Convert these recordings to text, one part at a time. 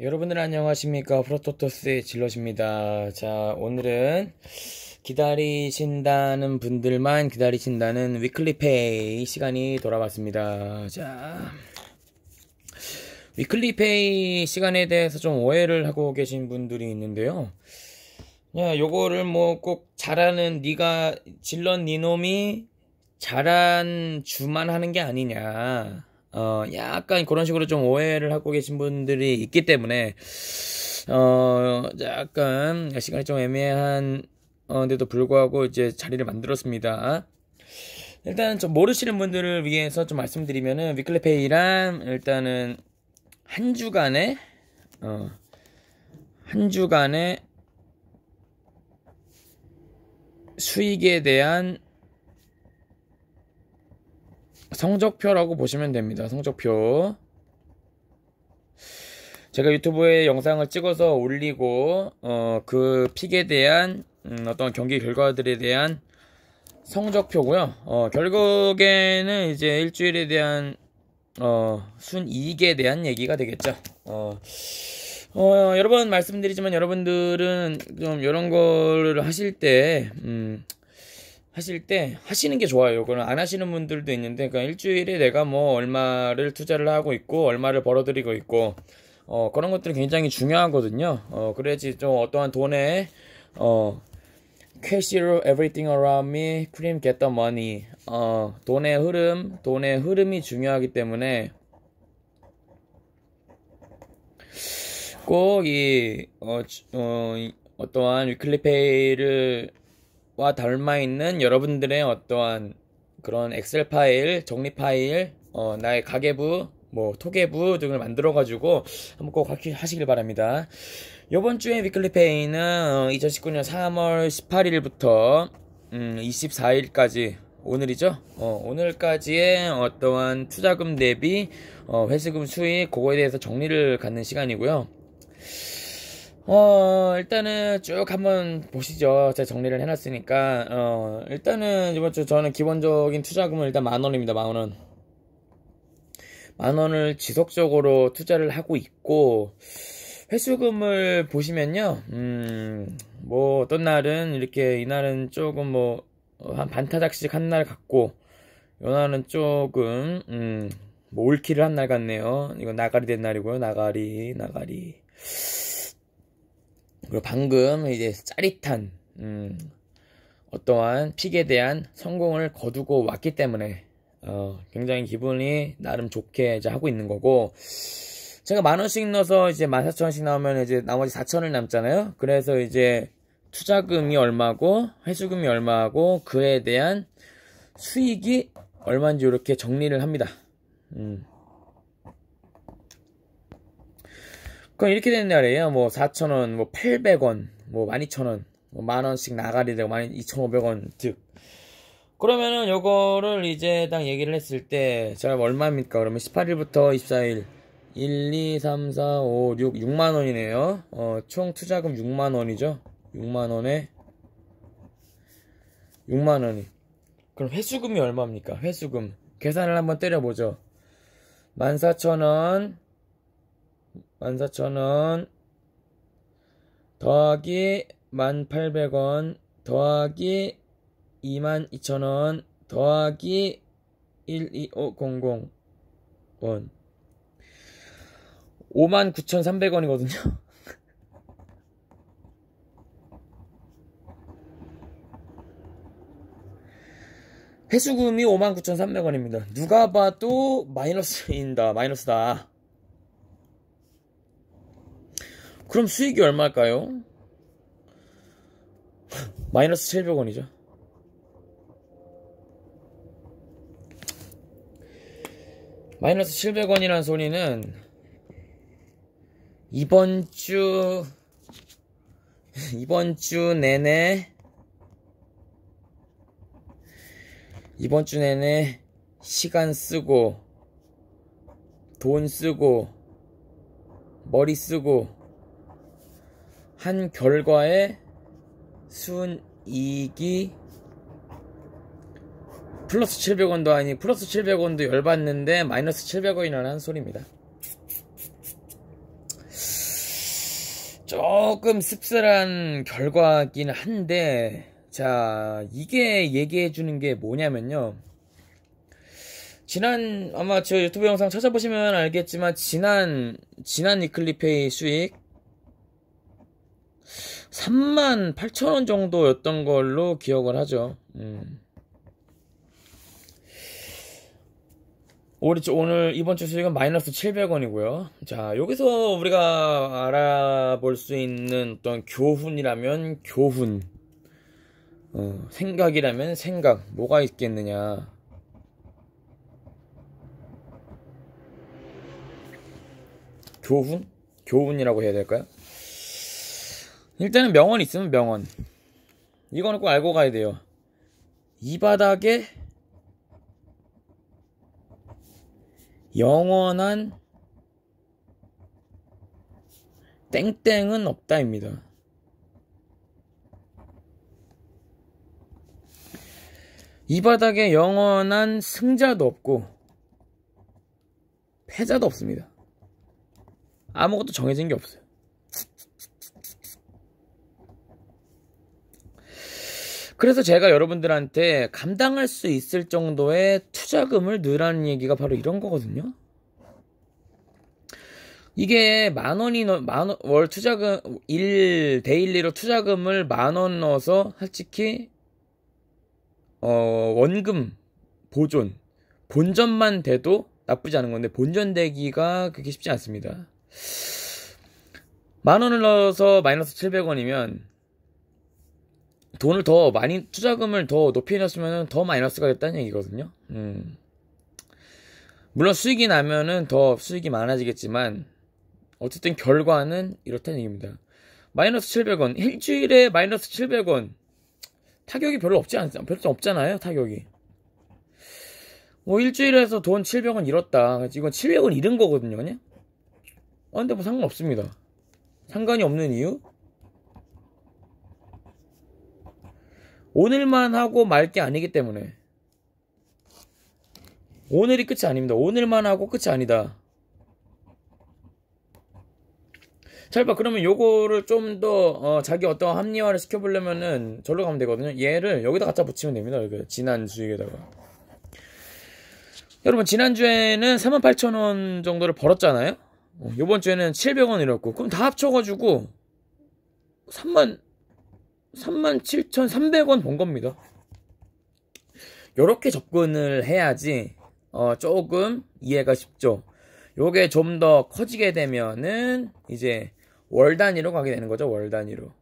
여러분들 안녕하십니까? 프로토토스의 질럿입니다. 자 오늘은 기다리신다는 분들만 기다리신다는 위클리페이 시간이 돌아왔습니다. 자 위클리페이 시간에 대해서 좀 오해를 하고 계신 분들이 있는데요. 야 요거를 뭐 꼭 잘하는 네가 질럿 니놈이 잘한 주만 하는 게 아니냐 어, 약간 그런 식으로 좀 오해를 하고 계신 분들이 있기 때문에, 어, 약간 시간이 좀 애매한, 어, 데도 불구하고 이제 자리를 만들었습니다. 일단 좀 모르시는 분들을 위해서 좀 말씀드리면은, 위클리페이란 일단은 한 주간의, 어, 한 주간의 수익에 대한 성적표라고 보시면 됩니다. 성적표. 제가 유튜브에 영상을 찍어서 올리고 어, 그 픽에 대한 음, 어떤 경기 결과들에 대한 성적표고요. 어, 결국에는 이제 일주일에 대한 어, 순이익에 대한 얘기가 되겠죠. 어, 어, 여러 번 말씀드리지만 여러분들은 좀 이런 거를 하실 때 음, 하실 때 하시는 게 좋아요. 그건 안 하시는 분들도 있는데 그러니까 일주일에 내가 뭐 얼마를 투자를 하고 있고 얼마를 벌어들이고 있고 어 그런 것들이 굉장히 중요하거든요. 어 그래야지 좀 어떠한 돈에 어 cash r everything around me, cream get the money. 어 돈의 흐름, 돈의 흐름이 중요하기 때문에 꼭 이 어, 어, 어떠한 위클리 페이를 와 닮아 있는 여러분들의 어떠한 그런 엑셀 파일, 정리 파일, 어, 나의 가계부, 뭐 토계부 등을 만들어 가지고 한번 꼭 하시길 바랍니다. 이번 주에 위클리 페이는 2019년 3월 18일부터 음, 24일까지 오늘이죠. 어, 오늘까지의 어떠한 투자금 대비 어, 회수금 수익 그거에 대해서 정리를 갖는 시간이고요. 어, 일단은 쭉 한번 보시죠. 제가 정리를 해놨으니까, 어, 일단은 이번 주 저는 기본적인 투자금은 일단 만 원입니다. 만 원. 만 원을 지속적으로 투자를 하고 있고, 회수금을 보시면요, 음, 뭐, 어떤 날은 이렇게, 이날은 조금 뭐, 한 반타작씩 한 날 같고, 요 날은 조금, 음, 뭐, 올킬을 한 날 같네요. 이건 나가리 된 날이고요. 나가리, 나가리. 그리고 방금 이제 짜릿한 음, 어떠한 픽에 대한 성공을 거두고 왔기 때문에 어, 굉장히 기분이 나름 좋게 이제 하고 있는 거고 제가 만 원씩 넣어서 이제 만 사천 원씩 나오면 이제 나머지 사천을 남잖아요. 그래서 이제 투자금이 얼마고 회수금이 얼마고 그에 대한 수익이 얼마인지 이렇게 정리를 합니다. 음. 그럼 이렇게 되는 날이에요. 뭐 4,000원, 뭐 800원, 뭐 12,000원, 뭐 만원씩 나가리 되고 12,500원 즉. 그러면은 요거를 이제 딱 얘기를 했을 때 제가 얼마입니까? 그러면 18일부터 24일 1, 2, 3, 4, 5, 6, 6만원이네요. 어, 총 투자금 6만원이죠. 6만원에 6만원이. 그럼 회수금이 얼마입니까? 회수금. 계산을 한번 때려보죠. 14,000원 14,000원 더하기 1,800원 더하기 22,000원 더하기 12500원 59,300원이거든요. 회수금이 59,300원입니다. 누가 봐도 마이너스인다. 마이너스다. 그럼 수익이 얼마일까요? 마이너스 700원이죠. 마이너스 700원이라는 소리는 이번 주 이번 주 내내 이번 주 내내 시간 쓰고 돈 쓰고 머리 쓰고 한 결과의 순이익이 플러스 700원도 아니 플러스 700원도 열받는데 마이너스 700원이라는 소리입니다. 조금 씁쓸한 결과긴 한데, 자, 이게 얘기해 주는 게 뭐냐면요. 지난, 아마 저 유튜브 영상 찾아보시면 알겠지만, 지난, 지난 위클리페이 수익, 3만 8천 원 정도였던 걸로 기억을 하죠. 음. 오늘 이번 주 수익은 마이너스 700원이고요. 자, 여기서 우리가 알아볼 수 있는 어떤 교훈이라면 교훈, 어, 생각이라면 생각, 뭐가 있겠느냐. 교훈? 교훈이라고 해야 될까요? 일단은 명언 있으면 명언. 이거는 꼭 알고 가야 돼요. 이 바닥에 영원한 땡땡은 없다입니다. 이 바닥에 영원한 승자도 없고 패자도 없습니다. 아무것도 정해진 게 없어요. 그래서 제가 여러분들한테 감당할 수 있을 정도의 투자금을 넣으라는 얘기가 바로 이런 거거든요. 이게 만 원이 만원 월 투자금 일 데일리로 투자금을 만 원 넣어서 솔직히 어 원금 보존 본전만 돼도 나쁘지 않은 건데 본전 되기가 그게 쉽지 않습니다. 만 원을 넣어서 마이너스 700원이면 돈을 더 많이 투자금을 더 높이 넣었으면 더 마이너스가 됐다는 얘기거든요. 음. 물론 수익이 나면은 더 수익이 많아지겠지만 어쨌든 결과는 이렇다는 얘기입니다. 마이너스 700원 일주일에 마이너스 700원 타격이 별로 없지 않 별로 없잖아요 타격이. 뭐 일주일에서 돈 700원 잃었다. 이건 700원 잃은 거거든요, 그냥. 어, 근데 뭐 상관없습니다. 상관이 없는 이유? 오늘만 하고 말 게 아니기 때문에 오늘이 끝이 아닙니다. 오늘만 하고 끝이 아니다. 잘 봐. 그러면 요거를 좀더 어, 자기 어떤 합리화를 시켜보려면은 절로 가면 되거든요. 얘를 여기다 갖다 붙이면 됩니다. 여기 지난 수익에다가. 여러분 지난주에는 38,000원 정도를 벌었잖아요. 어, 요번 주에는 700원 이었고 그럼 다 합쳐가지고 3만 37,300원 번 겁니다. 요렇게 접근을 해야지 어, 조금 이해가 쉽죠. 요게 좀 더 커지게 되면은 이제 월 단위로 가게 되는 거죠. 월 단위로.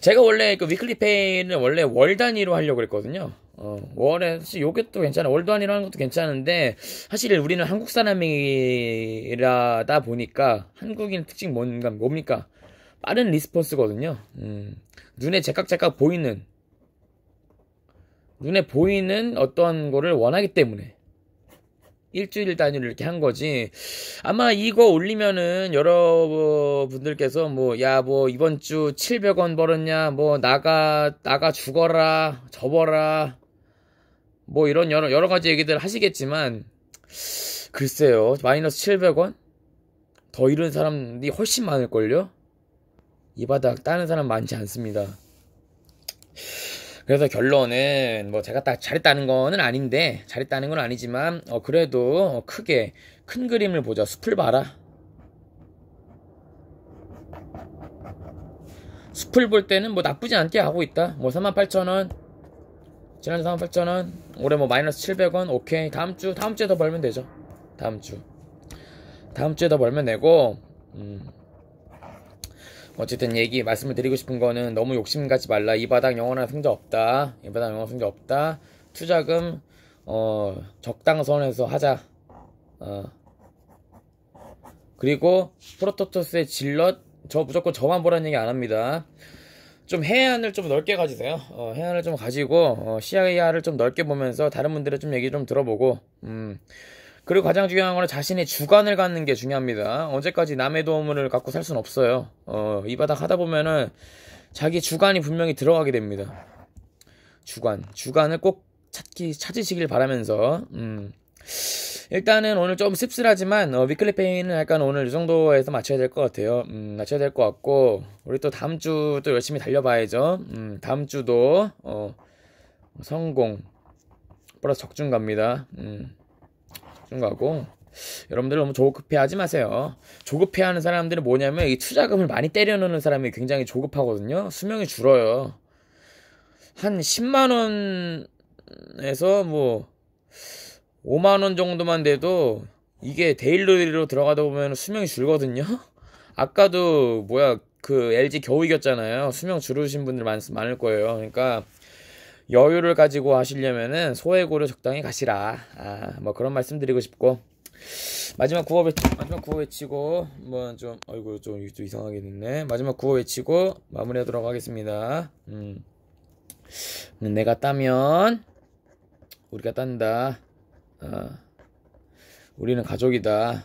제가 원래 그 위클리 페이는 원래 월 단위로 하려고 그랬거든요. 어, 월에 사실 요게 또 괜찮아. 월 단위로 하는 것도 괜찮은데 사실 우리는 한국 사람이라다 보니까 한국인 특징 뭔가 뭡니까? 빠른 리스폰스거든요. 음, 눈에 제깍제깍 보이는 눈에 보이는 어떤 거를 원하기 때문에 일주일 단위로 이렇게 한 거지. 아마 이거 올리면은 여러분들께서 뭐, 야, 뭐, 이번 주 700원 벌었냐, 뭐, 나가, 나가 죽어라, 접어라, 뭐, 이런 여러, 여러 가지 얘기들 하시겠지만, 글쎄요, 마이너스 700원? 더 잃은 사람이 훨씬 많을걸요? 이 바닥 따는 사람 많지 않습니다. 그래서 결론은 뭐 제가 딱 잘했다는 거는 아닌데 잘했다는 건 아니지만 어 그래도 크게 큰 그림을 보자. 숲을 봐라. 숲을 볼 때는 뭐 나쁘지 않게 하고 있다. 뭐 38,000원. 지난주 38,000원. 올해 뭐 마이너스 700원. 오케이. 다음 주 다음 주에 더 벌면 되죠. 다음 주. 다음 주에 더 벌면 되고 음 어쨌든 얘기 말씀을 드리고 싶은 거는 너무 욕심 갖지 말라. 이 바닥 영원한 승자 없다. 이 바닥 영원한 승자 없다. 투자금 어 적당선에서 하자. 어 그리고 프로토토스의 질럿 저 무조건 저만 보라는 얘기 안 합니다. 좀 해안을 좀 넓게 가지세요. 어, 해안을 좀 가지고 어, 시야를 좀 넓게 보면서 다른 분들의 좀 얘기 좀 들어보고 음. 그리고 가장 중요한 거는 자신의 주관을 갖는 게 중요합니다. 언제까지 남의 도움을 갖고 살 수는 없어요. 어, 이 바닥 하다 보면은 자기 주관이 분명히 들어가게 됩니다. 주관. 주관을 꼭 찾기, 찾으시길 바라면서, 음, 일단은 오늘 좀 씁쓸하지만 어, 위클리 페이는 약간 오늘 이 정도에서 맞춰야 될 것 같아요. 음, 맞춰야 될 것 같고 우리 또 다음 주 또 열심히 달려봐야죠. 음, 다음 주도 어, 성공 플러스 적중 갑니다. 음, 적중 가고 여러분들 너무 조급해하지 마세요. 조급해하는 사람들은 뭐냐면 이 투자금을 많이 때려넣는 사람이 굉장히 조급하거든요. 수명이 줄어요. 한 10만 원에서 뭐 5만 원 정도만 돼도 이게 데일리로 들어가다 보면 수명이 줄거든요. 아까도 뭐야 그 LG 겨우 이겼잖아요. 수명 줄으신 분들 많, 많을 거예요. 그러니까 여유를 가지고 하시려면은 소액으로 적당히 가시라. 아, 뭐 그런 말씀 드리고 싶고. 마지막 구호 외치, 마지막 구호 외치고, 뭐 좀, 아이고, 좀, 좀 이상하게 됐네. 마지막 구호 외치고, 마무리하도록 하겠습니다. 음. 내가 따면, 우리가 딴다. 어. 우리는 가족이다.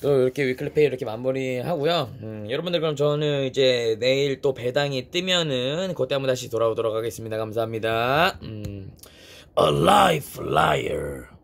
또 이렇게 위클리페이 이렇게 마무리 하고요. 음, 여러분들 그럼 저는 이제 내일 또 배당이 뜨면은 그때 한번 다시 돌아오도록 하겠습니다. 감사합니다. 음, A life liar.